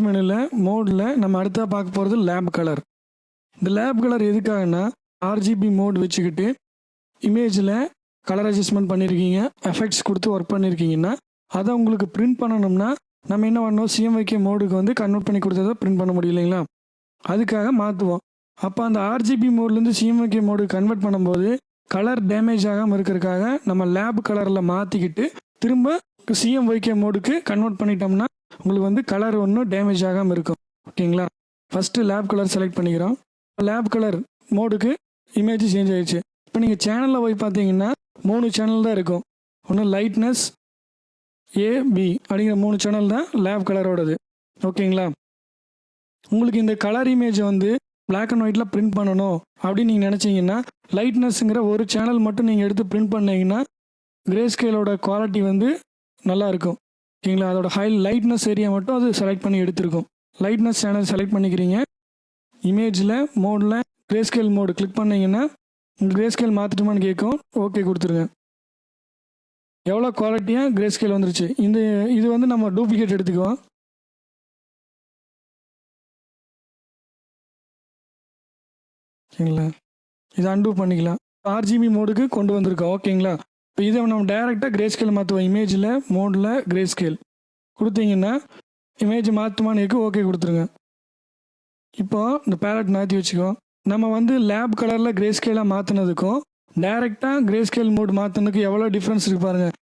மெனுவில் மோடில் நம்ம அடுத்தா பார்க்க போகிறது லேப் கலர் இந்த லேப் கலர் எதுக்காகன்னா ஆர்ஜிபி மோட் வச்சுக்கிட்டு இமேஜில் கலர் அட்ஜஸ்ட்மெண்ட் பண்ணியிருக்கீங்க எஃபெக்ட்ஸ் கொடுத்து ஒர்க் பண்ணியிருக்கீங்கன்னா அதை உங்களுக்கு பிரிண்ட் பண்ணணும்னா நம்ம என்ன பண்ணோம் சிஎம்வைகே மோடுக்கு வந்து கன்வெர்ட் பண்ணி கொடுத்ததை பிரிண்ட் பண்ண முடியும் இல்லைங்களா? அதுக்காக மாற்றுவோம் அப்போ அந்த ஆர்ஜிபி மோட்லேருந்து சிஎம்வைகே மோடுக்கு கன்வெர்ட் பண்ணும்போது கலர் டேமேஜ் ஆகாமல் இருக்கிறதுக்காக நம்ம லேப் கலரில் மாற்றிக்கிட்டு திரும்ப சிஎம்ஒய்கே மோடுக்கு கன்வெர்ட் பண்ணிட்டோம்னா உங்களுக்கு வந்து கலர் ஒன்றும் டேமேஜ் ஆகாமல் இருக்கும். ஓகேங்களா? ஃபஸ்ட்டு லேப் கலர் செலக்ட் பண்ணிக்கிறோம். லேப் கலர் மோடுக்கு இமேஜ் சேஞ்ச் ஆயிடுச்சு. இப்போ நீங்கள் சேனலில் போய் பார்த்தீங்கன்னா மூணு சேனல் தான் இருக்கும். ஒன்று லைட்னஸ் ஏபி அப்படிங்கிற மூணு சேனல் தான் லேப் கலரோடது ஓகேங்களா? உங்களுக்கு இந்த கலர் இமேஜை வந்து பிளாக் அண்ட் ஒயிட்டில் பிரிண்ட் பண்ணணும் அப்படின்னு நீங்கள் நினச்சிங்கன்னா லைட்னஸ்ங்கிற ஒரு சேனல் மட்டும் நீங்கள் எடுத்து பிரிண்ட் பண்ணிங்கன்னா கிரே ஸ்கேலோட குவாலிட்டி வந்து நல்லா இருக்கும். ஓகேங்களா? அதோட ஹை லைட்னஸ் ஏரியா மட்டும் அது செலக்ட் பண்ணி எடுத்திருக்கும். லைட்னஸ் சேனல் செலக்ட் பண்ணிக்கிறீங்க. இமேஜில் மோடில் கிரே ஸ்கேல் மோடு கிளிக் பண்ணீங்கன்னா கிரே ஸ்கேல் மாற்றட்டுமான்னு கேட்கும். ஓகே கொடுத்துருங்க. எவ்வளோ குவாலிட்டியாக கிரே ஸ்கேல் வந்துருச்சு? இந்த இது வந்து நம்ம டூப்ளிகேட் எடுத்துக்குவோம். ஓகேங்களா? இதை அன்டூ பண்ணிக்கலாம். ஆர்ஜிபி மோடுக்கு கொண்டு வந்திருக்கோம். ஓகேங்களா? இப்போ இதை நம்ம டைரெக்டாக கிரே ஸ்கேல் மாற்றுவோம் இமேஜில் மோடில் கிரே ஸ்கேல் கொடுத்தீங்கன்னா இமேஜ் மாற்றுமான்னு ஓகே கொடுத்துருங்க. இப்போ இந்த பேரட் மாற்றி வச்சுக்கோ. நம்ம வந்து லேப் கலரில் கிரே ஸ்கேலாக மாற்றினதுக்கும் டைரெக்டாக கிரே ஸ்கேல் மோட் மாற்றினதுக்கு எவ்வளோ டிஃப்ரென்ஸ் இருக்கு பாருங்கள்